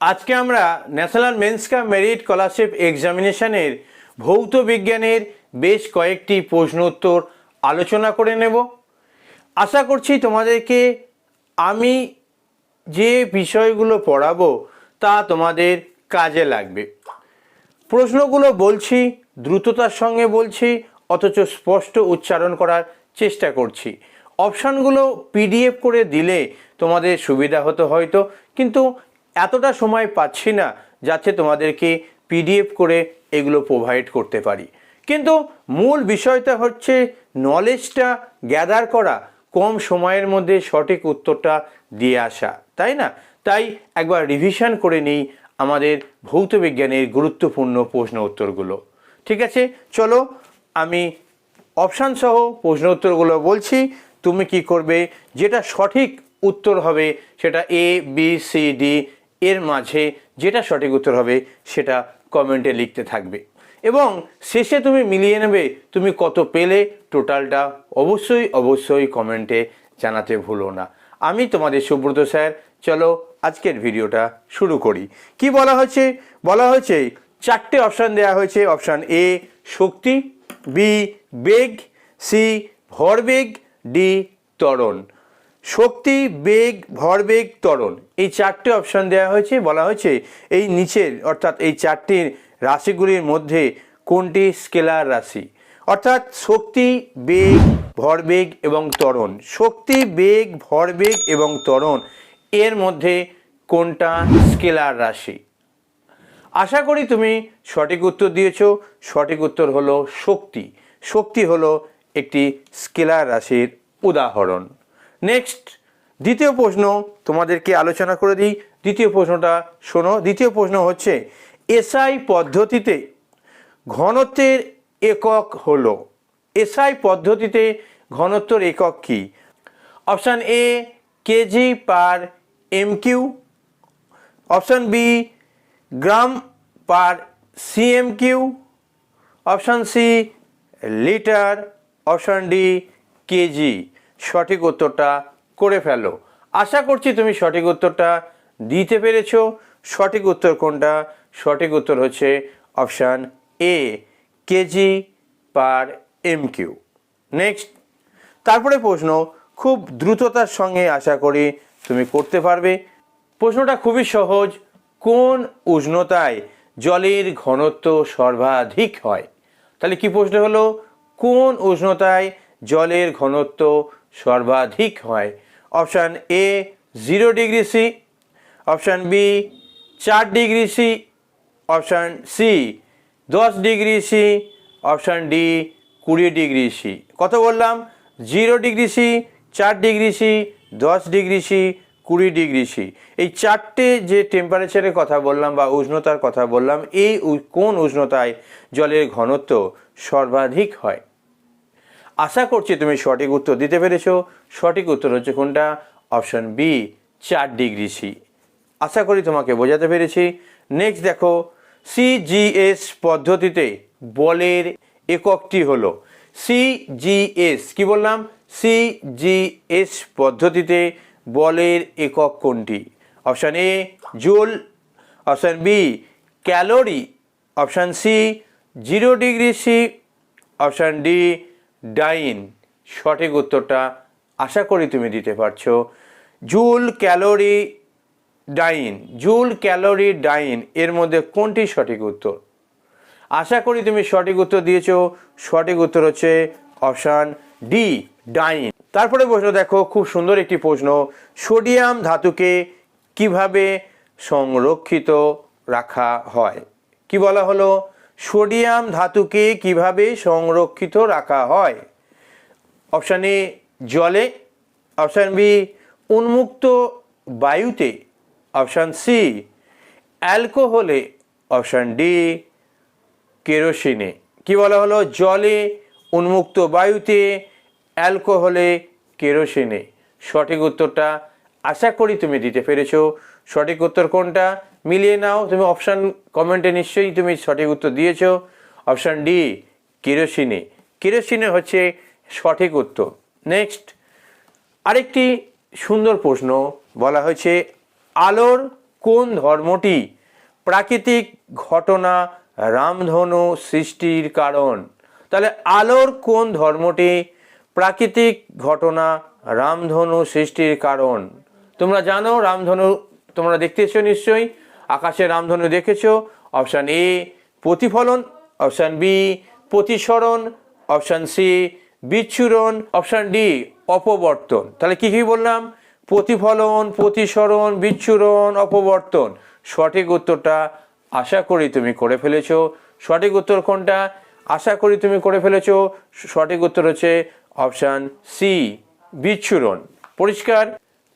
আজকে আমরা national means cum merit scholarship এক্সামিনেশনের ভৌত বিজ্ঞানের বেশ কয়েকটি প্রশ্ন উত্তর আলোচনা করে নেব। আশা করছি তোমাদেরকে আমি যে বিষয়গুলো পড়াবো তা তোমাদের কাজে লাগবে। প্রশ্নগুলো বলছি, দ্রুততার সঙ্গে বলছি, অথচ স্পষ্ট উচ্চারণ করার চেষ্টা করছি। অপশানগুলো পিডিএফ করে দিলে তোমাদের সুবিধা হতো হয়তো, কিন্তু এতটা সময় পাচ্ছি না যাতে তোমাদেরকে পিডিএফ করে এগুলো প্রোভাইড করতে পারি। কিন্তু মূল বিষয়টা হচ্ছে নলেজটা গ্যাদার করা, কম সময়ের মধ্যে সঠিক উত্তরটা দিয়ে আসা, তাই না? তাই একবার রিভিশন করে নিই আমাদের ভৌত বিজ্ঞানের গুরুত্বপূর্ণ প্রশ্ন উত্তরগুলো। ঠিক আছে? চলো আমি অপশান সহ প্রশ্ন উত্তরগুলো বলছি। তুমি কি করবে? যেটা সঠিক উত্তর হবে সেটা এ বি সি ডি এর মাঝে যেটা সঠিক উত্তর হবে সেটা কমেন্টে লিখতে থাকবে। এবং শেষে তুমি মিলিয়ে নেবে, তুমি কত পেলে টোটালটা অবশ্যই অবশ্যই কমেন্টে জানাতে ভুলো না। আমি তোমাদের সুব্রত স্যার, চলো আজকের ভিডিওটা শুরু করি। কি বলা হয়েছে বলা হয়েছে চারটে অপশান দেওয়া হয়েছে। অপশান এ, শক্তি, বি, বেগ, সি, ভরবেগ, ডি, ত্বরণ। শক্তি, বেগ, ভরবেগ, ত্বরণ। এই চারটে অপশন দেওয়া হয়েছে। বলা হয়েছে এই নিচের, অর্থাৎ এই চারটির রাশিগুলির মধ্যে কোনটি স্কেলার রাশি? অর্থাৎ শক্তি, বেগ, ভরবেগ এবং ত্বরণ। শক্তি, বেগ, ভরবেগ এবং ত্বরণ এর মধ্যে কোনটা স্কেলার রাশি? আশা করি তুমি সঠিক উত্তর দিয়েছ। সঠিক উত্তর হলো শক্তি। শক্তি হলো একটি স্কেলার রাশির উদাহরণ। নেক্সট দ্বিতীয় প্রশ্ন তোমাদেরকে আলোচনা করে দিই। দ্বিতীয় প্রশ্নটা শোনো। দ্বিতীয় প্রশ্ন হচ্ছে, এসআই পদ্ধতিতে ঘনত্বের একক হলো। এসআই পদ্ধতিতে ঘনত্বের একক কি? Option A kg per M cube option B gram per CM cube option C litre. Option D kg সঠিক উত্তরটা করে ফেলো। আশা করছি তুমি সঠিক উত্তরটা দিতে পেরেছ। সঠিক উত্তর কোনটা? সঠিক উত্তর হচ্ছে option A, kg per M cube next. তারপরে প্রশ্ন, খুব দ্রুততার সঙ্গে আশা করি তুমি করতে পারবে। প্রশ্নটা খুবই সহজ, কোন উষ্ণতায় জলের ঘনত্ব সর্বাধিক হয়? তাহলে কি প্রশ্ন হলো? কোন উষ্ণতায় জলের ঘনত্ব সর্বাধিক হয়। Option A zero degree C option B চার ডিগ্রি সি অপশান সি দশ ডিগ্রি সি অপশান ডি কুড়ি ডিগ্রি সি কত বললাম? জিরো ডিগ্রি সি চার ডিগ্রি সি দশ ডিগ্রি সি কুড়ি ডিগ্রি সি এই চারটে যে টেম্পারেচারের কথা বললাম বা উষ্ণতার কথা বললাম, এই কোন উষ্ণতায় জলের ঘনত্ব সর্বাধিক হয়? আশা করছি তুমি সঠিক উত্তর দিতে পেরেছ। সঠিক উত্তর হচ্ছে কোনটা? অপশন বি, চার ডিগ্রি সি। আশা করি তোমাকে বোঝাতে পেরেছি। নেক্সট দেখো সিজিএস পদ্ধতিতে বলের এককটি হলো। সিজিএস কি বললাম? সিজিএস পদ্ধতিতে বলের একক কোনটি? Option A, joule. Option B, calorie. Option C, zero degree C. Option D dyne. সঠিক উত্তরটা আশা করি তুমি দিতে পারছ। Joule calorie dyne. Joule calorie dyne, এর মধ্যে কোনটি সঠিক উত্তর? আশা করি তুমি সঠিক উত্তর দিয়েছ। সঠিক উত্তর হচ্ছে অপশান ডি, ডাইন। তারপরে প্রশ্ন দেখো, খুব সুন্দর একটি প্রশ্ন। সোডিয়াম ধাতুকে কীভাবে সংরক্ষিত রাখা হয়? কি বলা হলো? সোডিয়াম ধাতুকে কীভাবে সংরক্ষিত রাখা হয়? অপশান এ, জলে। অপশান বি, উন্মুক্ত বায়ুতে। অপশান সি, অ্যালকোহলে। অপশান ডি, কেরোসিনে। কি বলা হলো? জলে, উন্মুক্ত বায়ুতে, অ্যালকোহলে, কেরোসিনে। সঠিক উত্তরটা আশা করি তুমি দিতে পেরেছ। সঠিক উত্তর কোনটা? মিলিয়ে নাও। তুমি অপশান কমেন্টে নিশ্চয়ই তুমি সঠিক উত্তর দিয়েছ। Option D কেরোসিনে। কেরোসিনে হচ্ছে সঠিক উত্তর। নেক্সট আরেকটি সুন্দর প্রশ্ন। বলা হয়েছে, আলোর কোন ধর্মটি প্রাকৃতিক ঘটনা রামধনু সৃষ্টির কারণ? তাহলে আলোর কোন ধর্মটি প্রাকৃতিক ঘটনা রামধনু সৃষ্টির কারণ? তোমরা জানো, রামধনু তোমরা দেখতেছো নিশ্চয়ই। আকাশে রামধনু দেখেছ? অপশান এ, প্রতিফলন। অপশান বি, প্রতিসরণ। অপশান সি, বিচ্ছুরণ। অপশান ডি, অপবর্তন। তাহলে কি কি বললাম? প্রতিফলন, প্রতিসরণ, বিচ্ছুরণ, অপবর্তন। সঠিক উত্তরটা আশা করি তুমি করে ফেলেছো। সঠিক উত্তর কোনটা? আশা করি তুমি করে ফেলেছো। সঠিক উত্তর হচ্ছে অপশান সি, বিচ্ছুরণ। পরিষ্কার?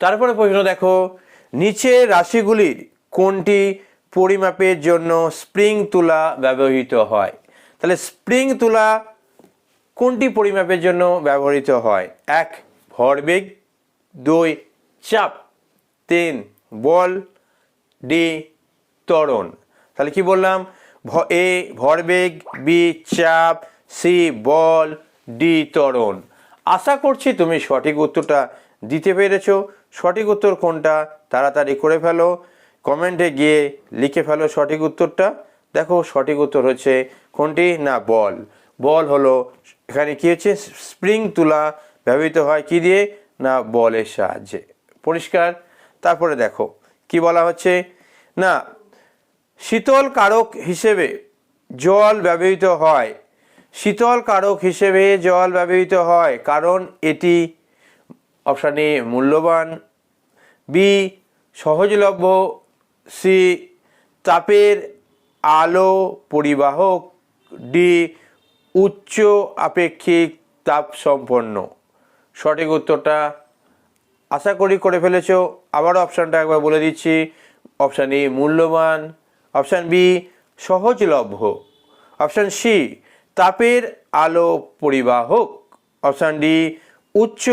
তারপরে প্রশ্ন দেখো। নিচে রাশিগুলির কোনটি পরিমাপের জন্য স্প্রিং তুলা ব্যবহৃত হয়? তাহলে স্প্রিং তুলা কোনটি পরিমাপের জন্য ব্যবহৃত হয়? এক, ভরবেগ। দুই, চাপ। তিন, বল। ডি, ত্বরণ। তাহলে কি বললাম? এ, ভরবেগ, বি, চাপ, সি, বল, ডি, ত্বরণ। আশা করছি তুমি সঠিক উত্তরটা দিতে পেরেছ। সঠিক উত্তর কোনটা? তাড়াতাড়ি করে ফেলো। কমেন্টে গিয়ে লিখে ফেলো সঠিক উত্তরটা। দেখো সঠিক উত্তর হচ্ছে কোনটি? না, বল। বল হলো, এখানে কি হচ্ছে? স্প্রিং তুলা ব্যবহৃত হয় কি দিয়ে? না, বলের সাহায্যে। পরিষ্কার? তারপরে দেখো, কি বলা হচ্ছে? না, শীতল কারক হিসেবে জল ব্যবহৃত হয়। শীতল কারক হিসেবে জল ব্যবহৃত হয় কারণ এটি অপশান এ মূল্যবান। বি, সহজলভ্য সি তাপের আলো পরিবাহক, ডি উচ্চ আপেক্ষিক তাপ সম্পন্ন। সঠিক উত্তরটা আশা করি করে ফেলেছ। আবারও অপশানটা একবার বলে দিচ্ছি। অপশান এ মূল্যবান, অপশান বি সহজলভ্য, অপশান সি তাপের আলো পরিবাহক, অপশান ডি উচ্চ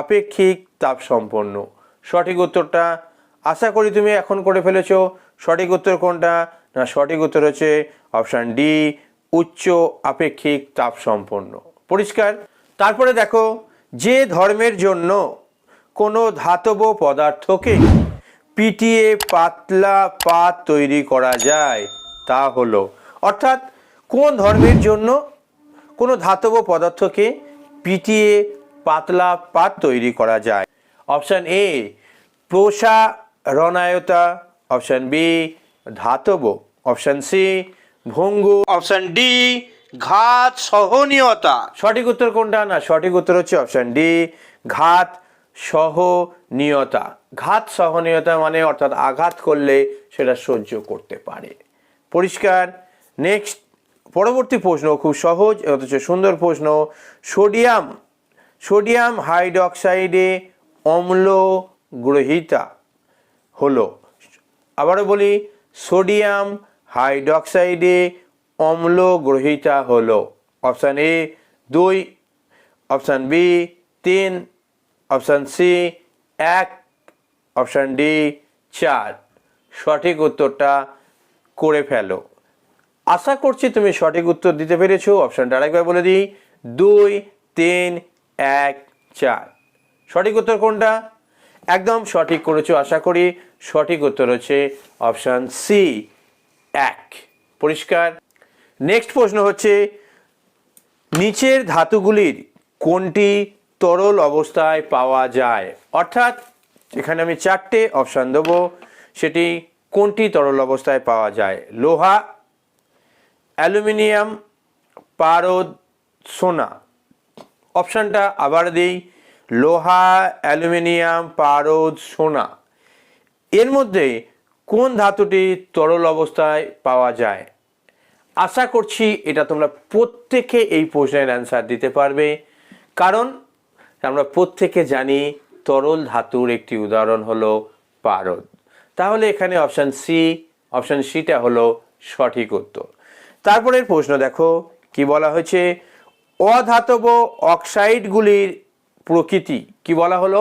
আপেক্ষিক তাপ সম্পন্ন। সঠিক উত্তরটা আশা করি তুমি এখন করে ফেলেছ। সঠিক উত্তর কোনটা? না, সঠিক উত্তর হচ্ছে অপশান ডি, উচ্চ আপেক্ষিক তাপ সম্পন্ন। পরিষ্কার? তারপরে দেখো, যে ধর্মের জন্য কোনো ধাতব পদার্থকে পিটিয়ে পাতলা পাত তৈরি করা যায়, তা হলো, অর্থাৎ কোন ধর্মের জন্য কোনো ধাতব পদার্থকে পিটিয়ে পাতলা পাত তৈরি করা যায়? অপশান এ প্রসারণায়তা অপশান বি ধাতব অপশান সি ভঙ্গু অপশান ডি ঘাত সহনীয়তা। সঠিক উত্তর কোনটা? না সঠিক উত্তর হচ্ছে অপশান ডি ঘাত সহনীয়তা। ঘাত সহনীয়তা মানে অর্থাৎ আঘাত করলে সেটা সহ্য করতে পারে। পরিষ্কার। নেক্সট পরবর্তী প্রশ্ন খুব সহজ অথচ সুন্দর প্রশ্ন। সোডিয়াম সোডিয়াম হাইড্রক্সাইডে অম্ল গ্রহিতা হলো। আবারও বলি, সোডিয়াম হাইড্রক্সাইডে অম্ল গ্রহিতা হলো। অপশান এ দুই, অপশান বি তিন, অপশান সি এক, অপশান ডি চার। সঠিক উত্তরটা করে ফেলো। আশা করছি তুমি সঠিক উত্তর দিতে পেরেছ। অপশানটা আরেকবার বলে দিই, দুই, তিন, এক, চার। সঠিক উত্তর কোনটা? একদম সঠিক করেছ, আশা করি সঠিক উত্তর হচ্ছে অপশান সি এক। পরিষ্কার। নেক্সট প্রশ্ন হচ্ছে, নিচের ধাতুগুলির কোনটি তরল অবস্থায় পাওয়া যায়? অর্থাৎ, এখানে আমি চারটে অপশান দেবো। সেটি কোনটি তরল অবস্থায় পাওয়া যায়? লোহা, অ্যালুমিনিয়াম, পারদ, সোনা। অপশানটা আবার দিই। লোহা, অ্যালুমিনিয়াম, পারদ, সোনা। এর মধ্যে কোন ধাতুটি তরল অবস্থায় পাওয়া যায়? আশা করছি এটা তোমরা প্রত্যেকে এই প্রশ্নের অ্যান্সার দিতে পারবে। কারণ আমরা প্রত্যেকে জানি তরল ধাতুর একটি উদাহরণ হলো পারদ। তাহলে এখানে অপশান সি অপশান সিটা হলো সঠিক উত্তর। তারপরের প্রশ্ন দেখো, কি বলা হয়েছে? অধাতব অক্সাইডগুলির প্রকৃতি, কি বলা হলো?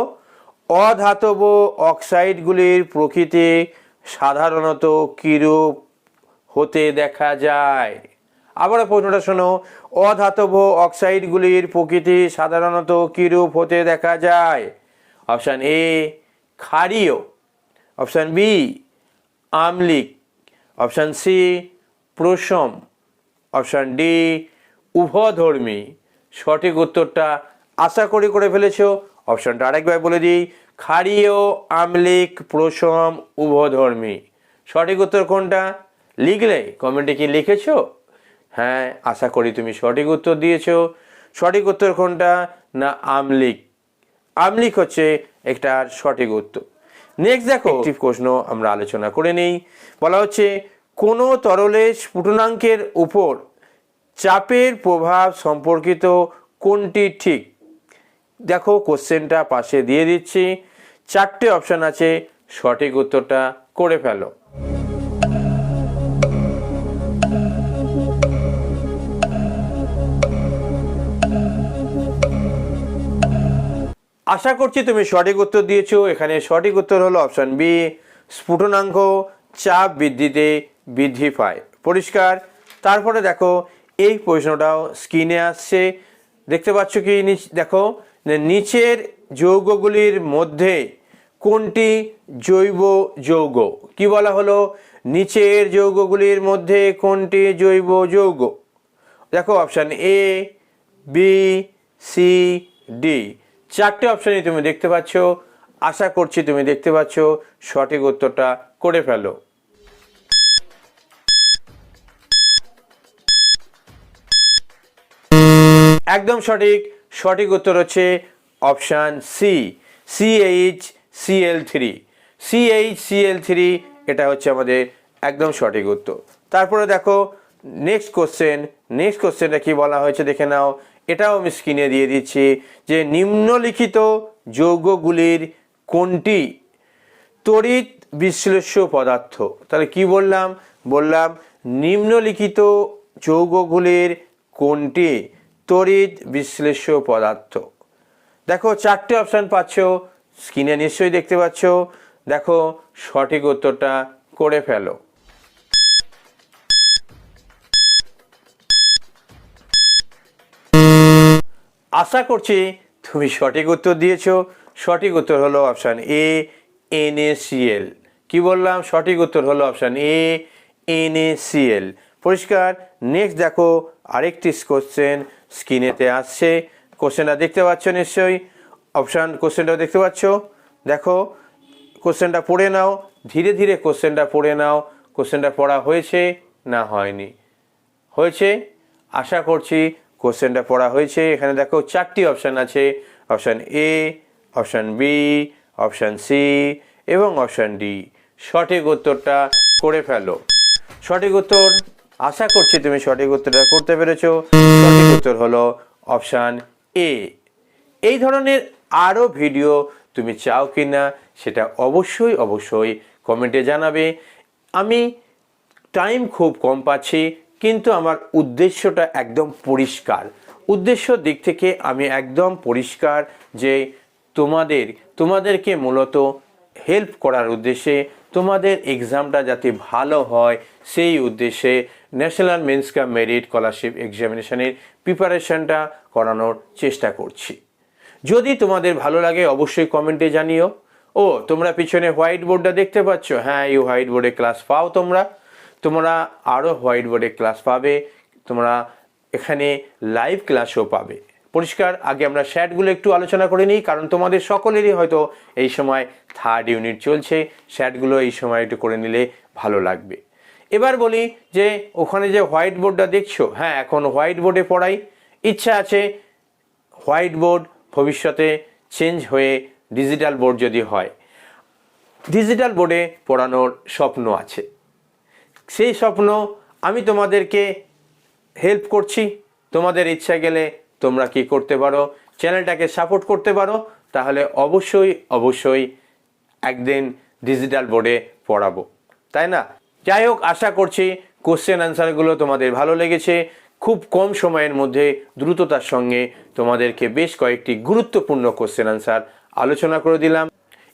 অধাতব অক্সাইডগুলির প্রকৃতি সাধারণত কিরূপ হতে দেখা যায়? আবারও প্রশ্নটা শোনো, অধাতব অক্সাইডগুলির প্রকৃতি সাধারণত কিরূপ হতে দেখা যায়? অপশান এ, ক্ষারীয়। অপশান বি, আমলিক। অপশান সি প্রশম অপশান ডি, উভধর্মী। সঠিক উত্তরটা আশা করি করে ফেলেছো। অপশানটা আরেকবার বলে দিই, ক্ষারীয় আমলিক প্রশম উভধর্মী। সঠিক উত্তর কোনটা? লিখলে কমেন্টে কি লিখেছো? হ্যাঁ আশা করি তুমি সঠিক উত্তর দিয়েছ। সঠিক উত্তর কোনটা? না, আমলিক। আমলিক হচ্ছে একটা সঠিক উত্তর। নেক্সট দেখো প্রশ্ন আমরা আলোচনা করে নেই। বলা হচ্ছে, কোনো তরলে স্ফুটনাঙ্কের উপর চাপের প্রভাব সম্পর্কিত কোনটি ঠিক? দেখো কোশ্চেনটা পাশে দিয়ে দিচ্ছি। চারটে অপশান আছে, সঠিক উত্তরটা করে ফেলো। আশা করছি তুমি সঠিক উত্তর দিয়েছ। এখানে সঠিক উত্তর হলো অপশন বি, স্ফুটনাঙ্ক, চাপ বৃদ্ধিতে বৃদ্ধি পায়। পরিষ্কার। তারপরে দেখো, এই প্রশ্নটাও স্ক্রিনে আসছে। দেখতে পাচ্ছ কি? দেখো নিচের যৌগগুলির মধ্যে কোনটি জৈব যৌগ? কি বলা হলো? নিচের যৌগগুলির মধ্যে কোনটি জৈব যৌগ? দেখো option A B C D চারটে অপশানই তুমি দেখতে পাচ্ছ। আশা করছি তুমি দেখতে পাচ্ছ। সঠিক উত্তরটা করে ফেলো। একদম সঠিক। সঠিক উত্তর হচ্ছে option C CH CL three CH CL three এটা হচ্ছে আমাদের একদম সঠিক উত্তর। তারপরে দেখো নেক্সট কোশ্চেন নেক্সট কোশ্চেনটা কি বলা হয়েছে দেখে নাও। এটাও আমি স্ক্রিনে দিয়ে দিচ্ছি যে নিম্নলিখিত যৌগগুলির কোনটি? তড়িৎ বিশ্লেষ্য পদার্থ। তাহলে কি বললাম? বললাম নিম্নলিখিত যৌগগুলির কোনটি? তড়িৎ বিশ্লেষ্য পদার্থ। দেখো, চারটে অপশান পাচ্ছ স্ক্রিনে নিশ্চয়ই দেখতে পাচ্ছ। দেখো, সঠিক উত্তরটা করে ফেলো। আশা করছি তুমি সঠিক উত্তর দিয়েছ। সঠিক উত্তর হলো অপশান এ এনএসিএল কি বললাম? সঠিক উত্তর হলো অপশান এ এনএসিএল পরিষ্কার নেক্সট দেখো আরেকটি কোশ্চেন স্ক্রিনেতে আসছে। কোশ্চেনটা দেখতে পাচ্ছ নিশ্চয়ই। অপশান কোশ্চেনটাও দেখতে পাচ্ছ। দেখো কোশ্চেনটা পড়ে নাও। ধীরে ধীরে কোশ্চেনটা পড়ে নাও। কোশ্চেনটা পড়া হয়েছে না হয়নি? হয়েছে? আশা করছি কোশ্চেনটা পড়া হয়েছে। এখানে দেখো চারটি অপশান আছে। Option A option B option C এবং অপশান ডি সঠিক উত্তরটা করে ফেলো। সঠিক উত্তর আশা করছি তুমি সঠিক উত্তরটা করতে পেরেছ। সঠিক উত্তর হলো অপশান এ। এই ধরনের আরও ভিডিও তুমি চাও কি না সেটা অবশ্যই অবশ্যই কমেন্টে জানাবে। আমি টাইম খুব কম পাচ্ছি, কিন্তু আমার উদ্দেশ্যটা একদম পরিষ্কার। উদ্দেশ্য দিক থেকে আমি একদম পরিষ্কার যে তোমাদের, তোমাদেরকে মূলত হেল্প করার উদ্দেশ্যে তোমাদের এক্সামটা যাতে ভালো হয়, সেই উদ্দেশ্যে national means cum merit scholarship এক্সামিনেশনের প্রিপারেশনটা করানোর চেষ্টা করছি। যদি তোমাদের ভালো লাগে, অবশ্যই কমেন্টে জানিও। ও, তোমরা পিছনে হোয়াইট বোর্ডটা দেখতে পাচ্ছ? হ্যাঁ এই হোয়াইট বোর্ডে ক্লাস পাও তোমরা। তোমরা আরও হোয়াইট বোর্ডে ক্লাস পাবে। তোমরা এখানে লাইভ ক্লাসও পাবে। পরিষ্কার, আগে আমরা শ্যাটগুলো একটু আলোচনা করে নিই, কারণ তোমাদের সকলেরই হয়তো এই সময় থার্ড ইউনিট চলছে, শ্যাটগুলো এই সময় একটু করে নিলে ভালো লাগবে। এবার বলি যে, ওখানে যে হোয়াইট বোর্ডটা দেখছ? হ্যাঁ এখন হোয়াইট বোর্ডে পড়াই। ইচ্ছা আছে হোয়াইট বোর্ড ভবিষ্যতে চেঞ্জ হয়ে ডিজিটাল বোর্ড যদি হয়। ডিজিটাল বোর্ডে পড়ানোর স্বপ্ন আছে। সেই স্বপ্ন আমি তোমাদেরকে হেল্প করছি। তোমাদের ইচ্ছা গেলে তোমরা কি করতে পারো? চ্যানেলটাকে সাপোর্ট করতে পারো? তাহলে অবশ্যই অবশ্যই একদিন ডিজিটাল বোর্ডে পড়াবো। তাই না? যাই হোক, আশা করছি কোশ্চেন অ্যান্সারগুলো তোমাদের ভালো লেগেছে। খুব কম সময়ের মধ্যে দ্রুততার সঙ্গে তোমাদেরকে বেশ কয়েকটি গুরুত্বপূর্ণ কোশ্চেন অ্যান্সার আলোচনা করে দিলাম।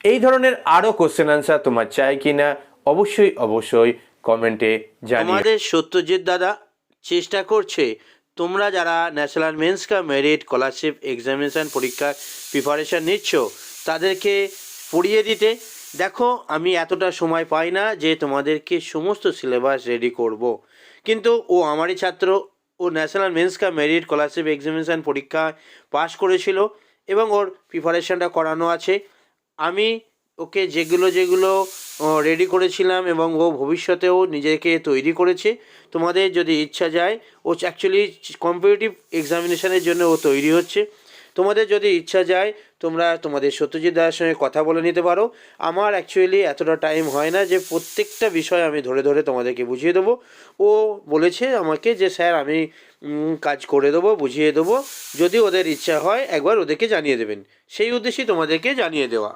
এই ধরনের আরও কোশ্চেন অ্যান্সার তোমার চাই কিনা অবশ্যই অবশ্যই কমেন্টে জানিয়ে আমাদের সত্যজিৎ দাদা চেষ্টা করছে তোমরা যারা national means cum merit scholarship examination পরীক্ষার প্রিপারেশান নিচ্ছ, তাদেরকে পড়িয়ে দিতে দেখো, আমি এতটা সময় পাই না যে তোমাদেরকে সমস্ত সিলেবাস রেডি করব। কিন্তু ও আমারই ছাত্র, ও national means cum merit scholarship examination পরীক্ষায় পাশ করেছিল এবং ওর প্রিপারেশনটা করানো আছে আমি ওকে যেগুলো যেগুলো রেডি করেছিলাম এবং ও ভবিষ্যতেও নিজেকে তৈরি করেছে। তোমাদের যদি ইচ্ছা যায়, ও অ্যাকচুয়ালি কম্পিটিটিভ এক্সামিনেশানের জন্য ও তৈরি হচ্ছে। তোমাদের যদি ইচ্ছা যায়, তোমরা তোমাদের সত্যজিৎ দাদার সঙ্গে কথা বলে নিতে পারো। আমার অ্যাকচুয়ালি এতটা টাইম হয় না যে প্রত্যেকটা বিষয় আমি ধরে ধরে তোমাদেরকে বুঝিয়ে দেবো। ও বলেছে আমাকে যে, স্যার, আমি কাজ করে দেবো, বুঝিয়ে দেবো। যদি ওদের ইচ্ছা হয়, একবার ওদেরকে জানিয়ে দেবেন। সেই উদ্দেশ্যেই তোমাদেরকে জানিয়ে দেওয়া।